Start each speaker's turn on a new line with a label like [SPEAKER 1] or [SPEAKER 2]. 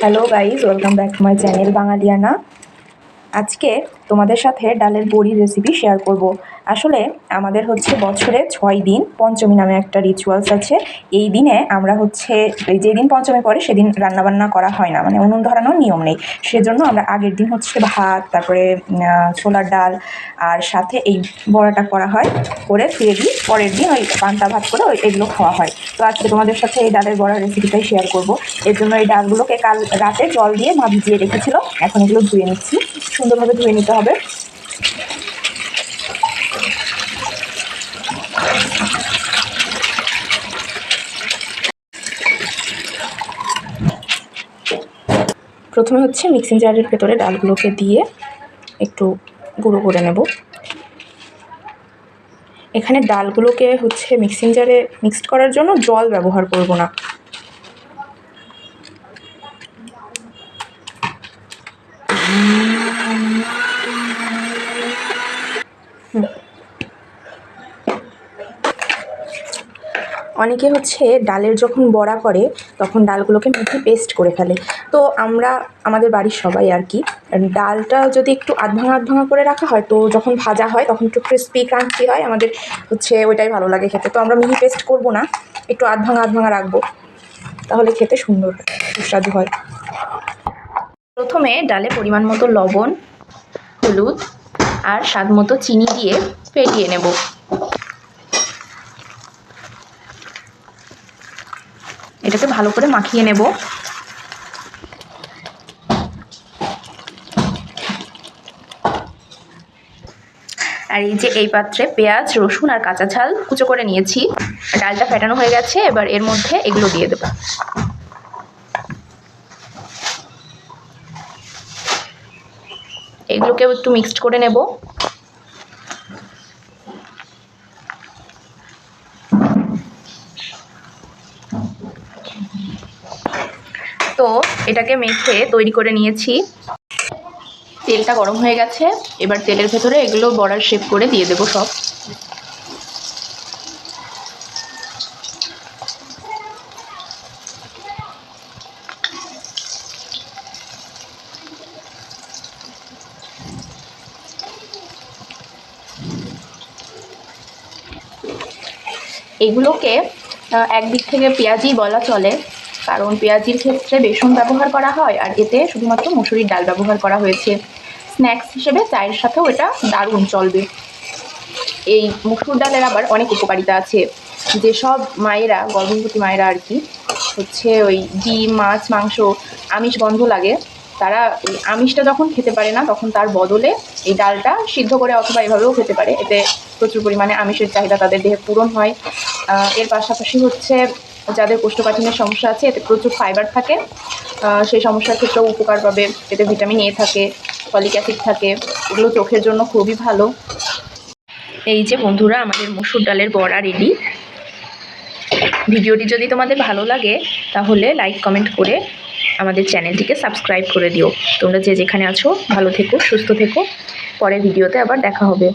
[SPEAKER 1] Hello guys welcome back to my channel Bangaliyana আজকে তোমাদের সাথে ডালের বড়ি রেসিপি শেয়ার করব। আসলে আমাদের হচ্ছে বছরে ছয় দিন পঞ্চমী নামে একটা রিচুয়ালস আছে। এই দিনে আমরা হচ্ছে যেদিন পঞ্চমী পড়ে সেদিন রান্নাবান্না করা হয় না। মানে উনুন ধরানোর নিয়ম নেই। সেজন্য আমরা আগের দিন হচ্ছে ভাত, তারপরে ছোলার ডাল, আর সাথে এই বড়াটা করা হয়। করে ফিরে দিই। পরের দিন ওই পান্তা ভাত করে ওই এগুলো খাওয়া হয়। তো আজকে তোমাদের সাথে এই ডালের বড়ার রেসিপিটাই শেয়ার করব। এর জন্য এই ডালগুলোকে কাল রাতে জল দিয়ে মা ভিজিয়ে রেখেছিল। এখন এগুলো ধুয়ে নিচ্ছি। সুন্দরভাবে ধুয়ে নিতে প্রথমে হচ্ছে মিক্সিং জারের ভেতরে ডালগুলোকে দিয়ে একটু গুঁড়ো করে নেব এখানে ডালগুলোকে হচ্ছে মিক্সিং জারে মিক্সড করার জন্য জল ব্যবহার করব না হুম। অনেকে হচ্ছে ডালের যখন বড়া করে, তখন ডালগুলোকে মিহি পেস্ট করে ফেলে। তো আমরা, আমাদের বাড়ির সবাই আর কি, ডালটা যদি একটু আধভাঙা আধভাঙা করে রাখা হয়, তো যখন ভাজা হয়, তখন একটু ক্রিস্পি ক্রাঞ্চি হয়, আমাদের হচ্ছে ওইটাই ভালো লাগে খেতে। তো আমরা মিহি পেস্ট করব না, একটু আধভাঙা আধভাঙা রাখব, তাহলে খেতে সুন্দর, সুস্বাদু হয়। প্রথমে ডালে পরিমাণ মতো লবণ, হলুদ, আর স্বাদ মতো চিনি দিয়ে ফেটিয়ে নেব। এটাকে ভালো করে মাখিয়ে নেব। আর এই যে এই পাত্রে পেঁয়াজ, রসুন আর কাঁচা ঝাল কুচো করে নিয়েছি। ডালটা ফেটানো হয়ে গেছে, এবার এর মধ্যে এগুলো দিয়ে দেবো। এগুলোকেও একটু মিক্সড করে নেব তো এটাকে মেখে তৈরি করে নিয়েছি। তেলটা গরম হয়ে গেছে। এবার তেলের ভেতরে এগুলো বড়ার শেপ করে দিয়ে দেবো সব। এগুলোকে একদিক থেকে পেঁয়াজি বলা চলে। কারণ পেঁয়াজির ক্ষেত্রে বেসন ব্যবহার করা হয় আর এতে শুধুমাত্র মুসুরির ডাল ব্যবহার করা হয়েছে। স্ন্যাক্স হিসেবে চায়ের সাথেও এটা দারুণ চলবে। এই মুসুর ডালের আবার অনেক উপকারিতা আছে। যেসব মায়েরা, গর্ভবতী মায়েরা আর কি, হচ্ছে ওই ডিম, মাছ, মাংস, আমিষ গন্ধ লাগে, তারা এই আমিষটা যখন খেতে পারে না, তখন তার বদলে এই ডালটা সিদ্ধ করে অথবা এভাবেও খেতে পারে। এতে প্রচুর পরিমাণে আমিষের চাহিদা তাদের দেহে পূরণ হয়। এর পাশাপাশি হচ্ছে যাদের কোষ্ঠকাঠিন্যের সমস্যা আছে, এতে প্রচুর ফাইবার থাকে। সেই সমস্যার ক্ষেত্রেও উপকার পাবে। এতে ভিটামিন এ থাকে ফলিক অ্যাসিড থাকে। এগুলো চোখের জন্য খুবই ভালো। এই যে বন্ধুরা, আমাদের মসুর ডালের বড়া রেডি ভিডিওটি যদি তোমাদের ভালো লাগে, তাহলে লাইক কমেন্ট করে আমাদের চ্যানেলটিকে সাবস্ক্রাইব করে দিও। তোমরা যে যেখানে আছো, ভালো থেকো, সুস্থ থেকো। পরের ভিডিওতে আবার দেখা হবে।